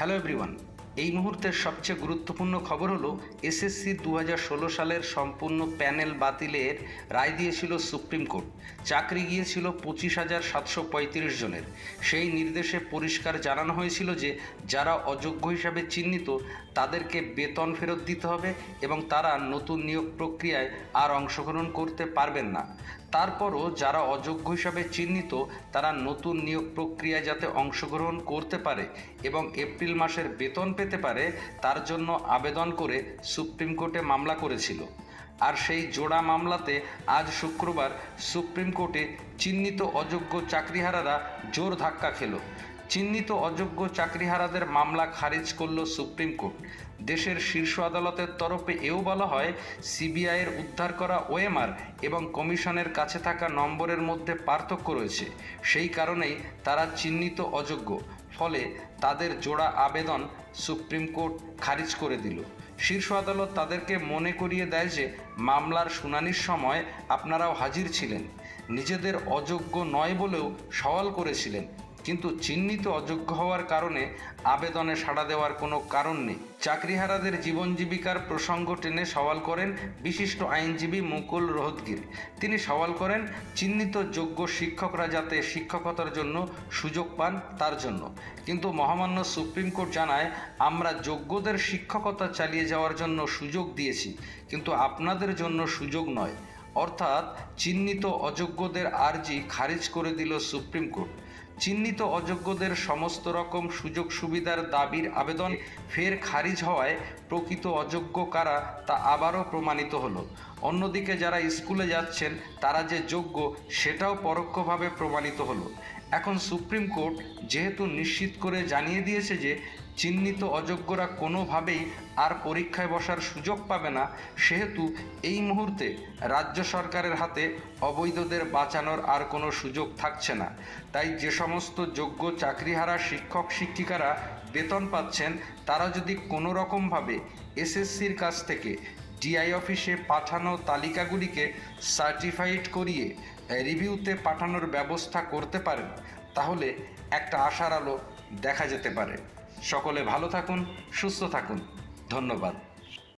Hello everyone এই মুহূর্তের সবচেয়ে গুরুত্বপূর্ণ খবর হলো এসএসসি দু হাজার ষোলো সালের সম্পূর্ণ প্যানেল বাতিলের রায় দিয়েছিল সুপ্রিম কোর্ট। চাকরি গিয়েছিল পঁচিশ হাজার সাতশো পঁয়ত্রিশ জনের। সেই নির্দেশে পরিষ্কার জানানো হয়েছিল যে, যারা অযোগ্য হিসাবে চিহ্নিত, তাদেরকে বেতন ফেরত দিতে হবে এবং তারা নতুন নিয়োগ প্রক্রিয়ায় আর অংশগ্রহণ করতে পারবেন না। তারপরও যারা অযোগ্য হিসাবে চিহ্নিত, তারা নতুন নিয়োগ প্রক্রিয়ায় যাতে অংশগ্রহণ করতে পারে এবং এপ্রিল মাসের বেতন পেতে পারে, তার জন্য আবেদন করে সুপ্রিম কোর্টে মামলা করেছিল। আর সেই জোড়া মামলাতে আজ শুক্রবার সুপ্রিম কোর্টে চিহ্নিত অযোগ্য চাকরিহারারা জোর ধাক্কা খেলো। চিহ্নিত অযোগ্য চাকরিহারাদের মামলা খারিজ করল সুপ্রিম কোর্ট। দেশের শীর্ষ আদালতের তরফে এও বলা হয় সিবিআইয়ের উদ্ধার করা ওএমআর এবং কমিশনের কাছে থাকা নম্বরের মধ্যে পার্থক্য রয়েছে। সেই কারণেই তারা চিহ্নিত অযোগ্য। ফলে তাদের জোড়া আবেদন সুপ্রিম কোর্ট খারিজ করে দিল। শীর্ষ আদালত তাদেরকে মনে করিয়ে দেয় যে, মামলার শুনানির সময় আপনারাও হাজির ছিলেন। নিজেদের অযোগ্য নয় বলেও সওয়াল করেছিলেন। কিন্তু চিহ্নিত অযোগ্য হওয়ার কারণে আবেদনে সাড়া দেওয়ার কোনো কারণ নেই। চাকরিহারাদের জীবন জীবিকার প্রসঙ্গ টেনে সওয়াল করেন বিশিষ্ট আইনজীবী মুকুল রোহতগির। তিনি সওয়াল করেন, চিহ্নিত যোগ্য শিক্ষকরা যাতে শিক্ষকতার জন্য সুযোগ পান, তার জন্য। কিন্তু মহামান্য সুপ্রিম কোর্ট জানায়, আমরা যোগ্যদের শিক্ষকতা চালিয়ে যাওয়ার জন্য সুযোগ দিয়েছি, কিন্তু আপনাদের জন্য সুযোগ নয়। অর্থাৎ, চিহ্নিত অযোগ্যদের আর্জি খারিজ করে দিল সুপ্রিম কোর্ট। চিহ্নিত অযোগ্যদের সমস্ত রকম সুযোগ সুবিধার দাবির আবেদন ফের খারিজ হওয়ায় প্রকৃত অযোগ্য কারা তা আবারও প্রমাণিত হলো। অন্যদিকে যারা স্কুলে যাচ্ছেন, তারা যে যোগ্য, সেটাও পরোক্ষভাবে প্রমাণিত হলো। এখন সুপ্রিম কোর্ট যেহেতু নিশ্চিত করে জানিয়ে দিয়েছে যে চিহ্নিত অযোগ্যরা কোনোভাবেই আর পরীক্ষায় বসার সুযোগ পাবে না, সেহেতু এই মুহূর্তে রাজ্য সরকারের হাতে অবৈধদের বাঁচানোর আর কোনো সুযোগ থাকছে না। তাই যে সমস্ত যোগ্য চাকরিহারা শিক্ষক, শিক্ষিকারা বেতন পাচ্ছেন, তারা যদি কোনো রকমভাবে এসএসসির কাছ থেকে ডিআই অফিসে পাঠানো তালিকাগুলিকে সার্টিফাইড করিয়ে রিভিউতে পাঠানোর ব্যবস্থা করতে পারেন, তাহলে একটা আশার আলো দেখা যেতে পারে। সকলে ভালো থাকুন, সুস্থ থাকুন। ধন্যবাদ।